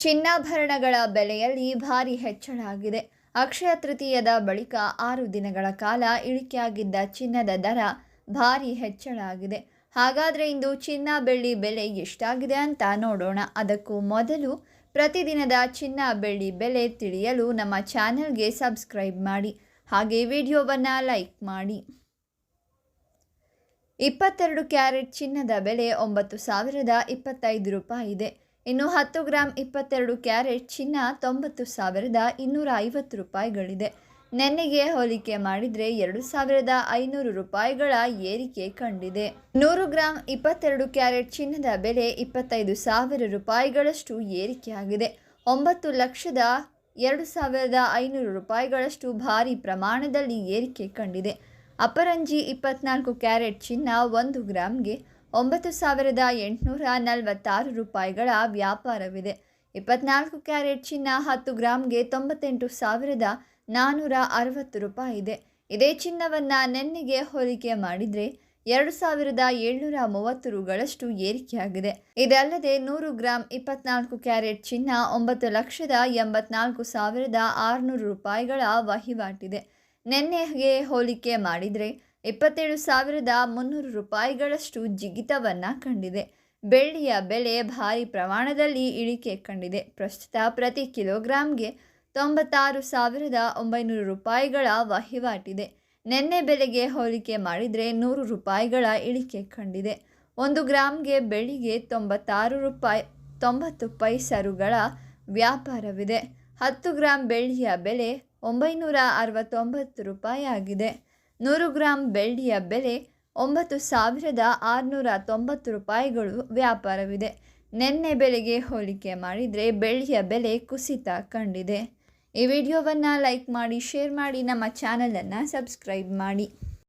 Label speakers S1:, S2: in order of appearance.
S1: ಚಿನ್ನಾಭರಣಗಳ ಬೆಲೆಯಲ್ಲಿ ಭಾರಿ ಹೆಚ್ಚಳ ಆಗಿದೆ. ಅಕ್ಷಯ ತೃತೀಯದ ಬಳಿಕ ಆರು ದಿನಗಳ ಕಾಲ ಇಳಿಕೆಯಾಗಿದ್ದ ಚಿನ್ನದ ದರ ಭಾರಿ ಹೆಚ್ಚಳ ಆಗಿದೆ. ಹಾಗಾದರೆ ಇಂದು ಚಿನ್ನ ಬೆಳ್ಳಿ ಬೆಲೆ ಎಷ್ಟಾಗಿದೆ ಅಂತ ನೋಡೋಣ. ಅದಕ್ಕೂ ಮೊದಲು ಪ್ರತಿದಿನದ ಚಿನ್ನ ಬೆಳ್ಳಿ ಬೆಲೆ ತಿಳಿಯಲು ನಮ್ಮ ಚಾನೆಲ್ಗೆ ಸಬ್ಸ್ಕ್ರೈಬ್ ಮಾಡಿ. ಹಾಗೆ ವಿಡಿಯೋವನ್ನು ಲೈಕ್ ಮಾಡಿ. ಇಪ್ಪತ್ತೆರಡು ಕ್ಯಾರೆಟ್ ಚಿನ್ನದ ಬೆಲೆ ಒಂಬತ್ತು ಸಾವಿರದ ಇಪ್ಪತ್ತೈದು ರೂಪಾಯಿ ಇದೆ. ಇನ್ನು ಹತ್ತು ಗ್ರಾಂ ಇಪ್ಪತ್ತೆರಡು ಕ್ಯಾರೆಟ್ ಚಿನ್ನ ತೊಂಬತ್ತು ಸಾವಿರದ ಇನ್ನೂರ ಐವತ್ತು ರೂಪಾಯಿಗಳಿದೆ. ನೆನ್ನೆಗೆ ಹೋಲಿಕೆ ಮಾಡಿದರೆ ಎರಡು ಸಾವಿರದ ಐನೂರು ರೂಪಾಯಿಗಳ ಏರಿಕೆ ಕಂಡಿದೆ. ನೂರು ಗ್ರಾಂ ಇಪ್ಪತ್ತೆರಡು ಕ್ಯಾರೆಟ್ ಚಿನ್ನದ ಬೆಲೆ ಇಪ್ಪತ್ತೈದು ಸಾವಿರ ರೂಪಾಯಿಗಳಷ್ಟು ಏರಿಕೆಯಾಗಿದೆ. ಒಂಬತ್ತು ಲಕ್ಷದ ಎರಡು ಸಾವಿರದ ಐನೂರು ರೂಪಾಯಿಗಳಷ್ಟು ಭಾರಿ ಪ್ರಮಾಣದಲ್ಲಿ ಏರಿಕೆ ಕಂಡಿದೆ. ಅಪರಂಜಿ ಇಪ್ಪತ್ನಾಲ್ಕು ಕ್ಯಾರೆಟ್ ಚಿನ್ನ ಒಂದು ಗ್ರಾಮ್ಗೆ ಒಂಬತ್ತು ಸಾವಿರದ ಎಂಟುನೂರ ನಲವತ್ತಾರು ರೂಪಾಯಿಗಳ ವ್ಯಾಪಾರವಿದೆ. ಇಪ್ಪತ್ನಾಲ್ಕು ಕ್ಯಾರೆಟ್ ಚಿನ್ನ ಹತ್ತು ಗ್ರಾಮ್ಗೆ ತೊಂಬತ್ತೆಂಟು ಸಾವಿರದ ನಾನ್ನೂರ ಅರವತ್ತು ರೂಪಾಯಿ ಇದೆ. ಇದೇ ಚಿನ್ನವನ್ನು ನೆನ್ನೆಗೆ ಹೋಲಿಕೆ ಮಾಡಿದರೆ ಎರಡು ಸಾವಿರದ ಏಳ್ನೂರ ಮೂವತ್ತು ರುಗಳಷ್ಟು ಏರಿಕೆಯಾಗಿದೆ. ಇದಲ್ಲದೆ ನೂರು ಗ್ರಾಂ ಇಪ್ಪತ್ನಾಲ್ಕು ಕ್ಯಾರೆಟ್ ಚಿನ್ನ ಒಂಬತ್ತು ಲಕ್ಷದ ಎಂಬತ್ನಾಲ್ಕು ಸಾವಿರದ ಆರುನೂರು ರೂಪಾಯಿಗಳ ವಹಿವಾಟಿದೆ. ನೆನ್ನೆಗೆ ಹೋಲಿಕೆ ಮಾಡಿದರೆ ಇಪ್ಪತ್ತೇಳು ಸಾವಿರದ ಮುನ್ನೂರು ರೂಪಾಯಿಗಳಷ್ಟು ಜಿಗಿತವನ್ನು ಕಂಡಿದೆ. ಬೆಳ್ಳಿಯ ಬೆಲೆ ಭಾರಿ ಪ್ರಮಾಣದಲ್ಲಿ ಇಳಿಕೆ ಕಂಡಿದೆ. ಪ್ರಸ್ತುತ ಪ್ರತಿ ಕಿಲೋಗ್ರಾಂಗೆ ತೊಂಬತ್ತಾರು ಸಾವಿರದ ಒಂಬೈನೂರು ರೂಪಾಯಿಗಳ ವಹಿವಾಟಿದೆ. ನಿನ್ನೆ ಬೆಲೆಗೆ ಹೋಲಿಕೆ ಮಾಡಿದರೆ ನೂರು ರೂಪಾಯಿಗಳ ಇಳಿಕೆ ಕಂಡಿದೆ. ಒಂದು ಗ್ರಾಮ್ಗೆ ಬೆಳ್ಳಿಗೆ ತೊಂಬತ್ತಾರು ರೂಪಾಯಿ, ತೊಂಬತ್ತು ಪೈಸರುಗಳ ವ್ಯಾಪಾರವಿದೆ. ಹತ್ತು ಗ್ರಾಂ ಬೆಳ್ಳಿಯ ಬೆಲೆ ಒಂಬೈನೂರ ಅರವತ್ತೊಂಬತ್ತು ರೂಪಾಯಿ ಆಗಿದೆ ನೂರು ಗ್ರಾಂ ಬೆಳ್ಳಿಯ ಬೆಲೆ ಒಂಬತ್ತು ಸಾವಿರದ ಆರುನೂರ ತೊಂಬತ್ತು ರೂಪಾಯಿಗಳು ವ್ಯಾಪಾರವಿದೆ. ನೆನ್ನೆ ಬೆಲೆಗೆ ಹೋಲಿಕೆ ಮಾಡಿದರೆ ಬೆಳ್ಳಿಯ ಬೆಲೆ ಕುಸಿತ ಕಂಡಿದೆ. ಈ ವಿಡಿಯೋವನ್ನು ಲೈಕ್ ಮಾಡಿ, ಶೇರ್ ಮಾಡಿ, ನಮ್ಮ ಚಾನಲನ್ನು ಸಬ್ಸ್ಕ್ರೈಬ್ ಮಾಡಿ.